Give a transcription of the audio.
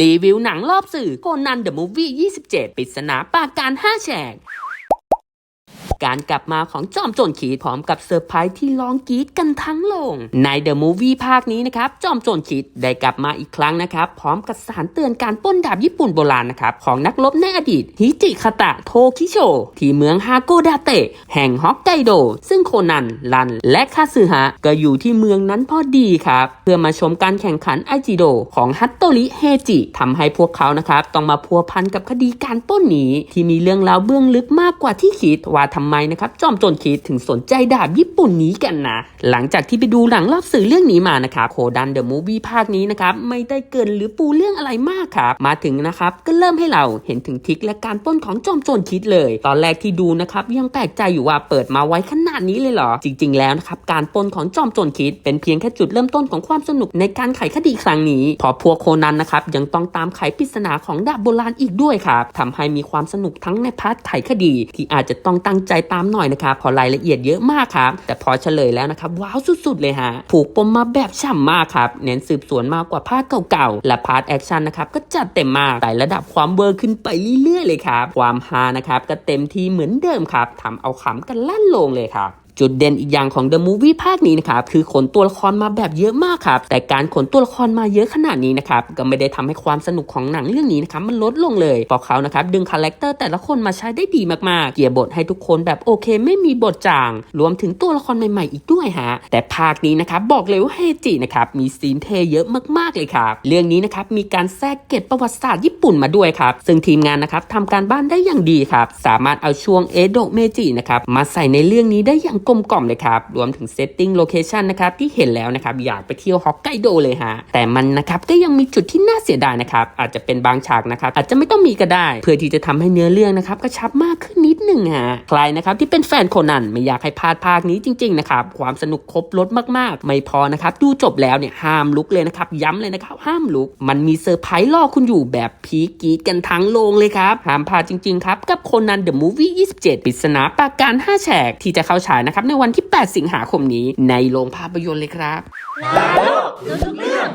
รีวิวหนังรอบสื่อโคนันเดอะมูฟวี่ 27ปริศนาปราการ 5 แฉก การกลับมาของจอมโจรขีดพร้อมกับเซอร์ไพรส์ที่ร้องกรี๊ดกันทั้งโรงในเดอะมูฟวี่ภาคนี้นะครับจอมโจรขีดได้กลับมาอีกครั้งนะครับ พร้อมกับสารเตือนการป้นดาบญี่ปุ่นโบราณนะครับของนักรบในอดีตฮิจิคาตะโทคิโช ที่เมืองฮาโกดาเตะแห่งฮอกไกโด ซึ่งโคนันรัน และคาซึฮะก็อยู่ที่เมืองนั้นพอดีครับ เพื่อมาชมการแข่งขันไอจิโดของฮัตโตริเฮจิทำให้พวกเขานะครับต้องมาพัวพันกับคดีการป้นหนีที่มีเรื่องราวเบื้องลึกมากกว่าที่คิดว่าทำไมนะครับจอมโจรคิดถึงสนใจดาบญี่ปุ่นนี้กันนะ หลังจากที่ไปดูหนังรอบสื่อเรื่องนี้มานะครับโคดันเดอะมูฟวี่ภาคนี้นะครับไม่ได้เกินหรือปูเรื่องอะไรมากครับมาถึงนะครับก็เริ่มให้เราเห็นถึงทิกและการป้นของจอมโจรคิดเลย ตอนแรกที่ดูนะครับยังแปลกใจอยู่ว่าเปิดมาไว้ขนาดนี้เลยเหรอ จริง ๆ แล้วนะครับการป้นของจอมโจรคิด เป็นเพียงแค่จุดเริ่มต้นของความสนุกในการไขคดีครั้งนี้ พอพวกโคนันนะครับยังต้องตามไขปริศนาของดาบโบราณอีกด้วยครับทำให้มีความสนุกทั้งในพาร์ทไขคดี ที่อาจจะต้องตั้งใจตามหน่อยนะคะพอรายละเอียดเยอะมากครับแต่พอเฉลยแล้วนะครับว้าวสุดๆเลยฮะผูกปมมาแบบฉ่ำมากครับเน้นสืบสวนมากกว่าภาคเก่าๆและพาร์ทแอคชั่นนะครับก็จัดเต็มมากไต่ระดับความเวอร์ขึ้นไปเรื่อยๆเลยครับความฮานะครับก็เต็มที่เหมือนเดิมครับทำเอาขำกันลั่นลงเลยครับ จุดเด่นอีกอย่างของ The Movie ภาคนี้นะครับคือขนตัวละครมาแบบเยอะมากครับแต่การขนตัวละครมาเยอะขนาดนี้นะครับก็ไม่ได้ทำให้ความสนุกของหนังเรื่องนี้นะครับมันลดลงเลยเพราะเขานะครับดึงคาแรคเตอร์แต่ละคนมาใช้ได้ดีมากๆ เกี่ยบทให้ทุกคนแบบโอเค ไม่มีบทจาง รวมถึงตัวละครใหม่ๆอีกด้วยฮะแต่ภาคนี้นะครับบอกเลยว่าเฮจินะครับมีซีนเทเยอะมากๆเลยครับเรื่องนี้นะครับมีการแทรกเกร็ดประวัติศาสตร์ญี่ปุ่นมาด้วยครับซึ่งทีมงานนะครับทำการบ้านได้อย่างดีครับสามารถเอาช่วงเอโดะเมจินะครับมาใส่ในเรื่องนี้ได้อย่างกลมกล่อมเลยครับ รวมถึงเซตติ้งโลเคชันนะครับที่เห็นแล้วนะครับอยากไปเที่ยวฮอกไกโดเลยฮะ แต่มันนะครับก็ยังมีจุดที่น่าเสียดายนะครับ อาจจะเป็นบางฉากนะครับ อาจจะไม่ต้องมีก็ได้ เพื่อที่จะทำให้เนื้อเรื่องนะครับกระชับมากขึ้นนิดหนึ่งฮะ ใครนะครับที่เป็นแฟนโคนันไม่อยากให้พลาดภาคนี้จริงๆนะครับความสนุกครบรถมากๆ ไม่พอนะครับดูจบแล้วเนี่ยห้ามลุกเลยนะครับย้ำเลยนะครับห้ามลุก มันมีเซอร์ไพรส์รอคุณอยู่แบบพีกีดกันทั้งโรงเลยครับห้ามพลาดจริงๆครับกับโคนันเดอะมูฟวี่27ปริศนาปาการ5แฉกที่จะเข้าฉายนะครับในวันที่ 8 สิงหาคมนี้ในโรงภาพยนตร์เลยครับ แล้วทุกเรื่อง